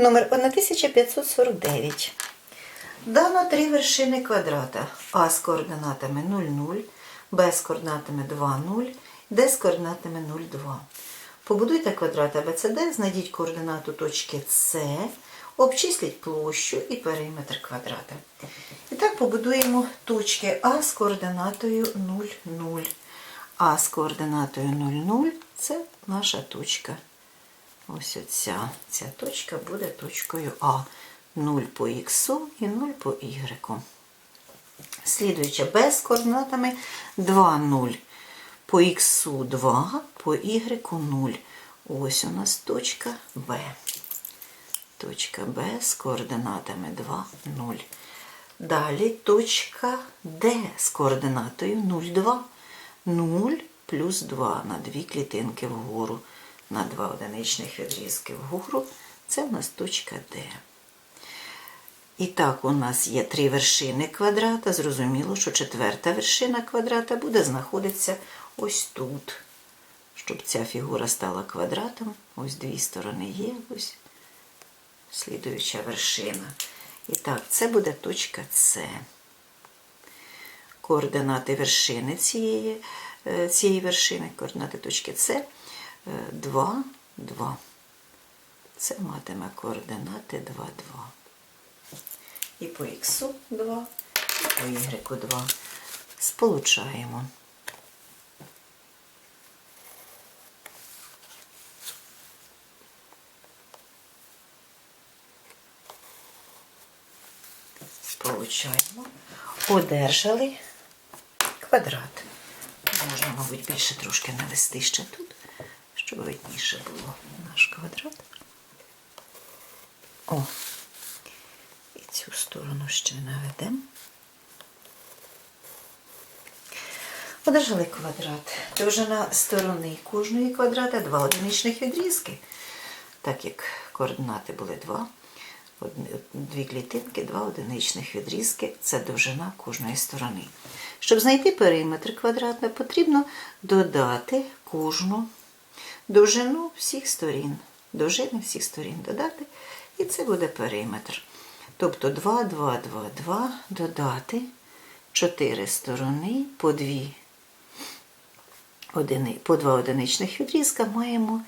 Номер 1549. Дано три вершини квадрата. А з координатами 0, 0, Б з координатами 2, 0, Д з координатами 0, 2. Побудуйте квадрат ABCD, знайдіть координату точки С, обчисліть площу і периметр квадрата. І так побудуємо точки А з координатою 0, 0. А з координатою 0, 0 це наша точка. Ось оця ця точка буде точкою А. 0 по х і 0 по y. Слідуюча Б з координатами 2, 0. По х 2, по y 0. Ось у нас точка Б. Точка Б з координатами 2, 0. Далі точка Д з координатою 0, 2. 0 плюс 2 на дві клітинки вгору, на два одиничних відрізки вгору. Це у нас точка Д. І так, у нас є три вершини квадрата. Зрозуміло, що четверта вершина квадрата буде знаходитися ось тут. Щоб ця фігура стала квадратом, ось дві сторони є, ось слідуюча вершина. І так, це буде точка С. Координати вершини цієї, е, цієї вершини, координати точки С 2, 2. Це матиме координати 2, 2 і по х 2, і по y 2. Сполучаємо. Сполучаємо. Одержали квадрат. Можна, мабуть, більше трошки навести ще тут, щоб видніше було наш квадрат. О, і цю сторону ще наведемо. Одержали квадрат. Довжина сторони кожної квадрата два одиничних відрізки. Так як координати були два, дві клітинки, два одиничних відрізки це довжина кожної сторони. Щоб знайти периметр квадрата, потрібно додати кожну довжину всіх сторін. Довжини всіх сторін додати, і це буде периметр. Тобто 2, 2, 2, 2 додати 4 сторони по 2 одини, по два одиничних відрізка маємо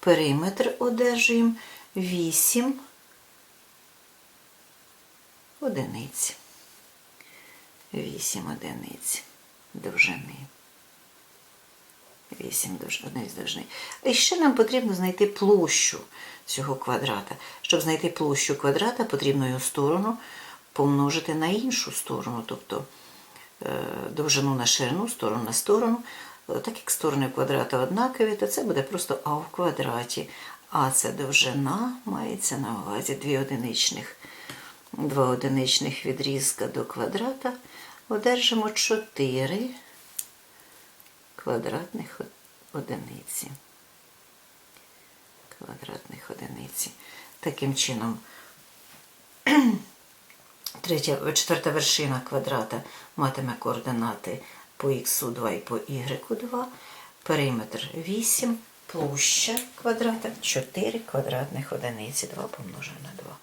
периметр, одержуємо 8 одиниць. 8 одиниць довжини. 8 довж- довжини. І ще нам потрібно знайти площу цього квадрата. Щоб знайти площу квадрата, потрібно його сторону помножити на іншу сторону, тобто е, довжину на ширину, сторону на сторону. Е, Так як сторони квадрата однакові, то це буде просто А в квадраті. А це довжина, мається на увазі дві одиничних, два одиничних відрізка до квадрата. Одержимо 4 квадратних одиниці. Квадратних одиниці. Таким чином, третя, четверта вершина квадрата матиме координати по х 2 і по y 2, периметр 8, площа квадрата 4 квадратних одиниці, 2 помножено на 2.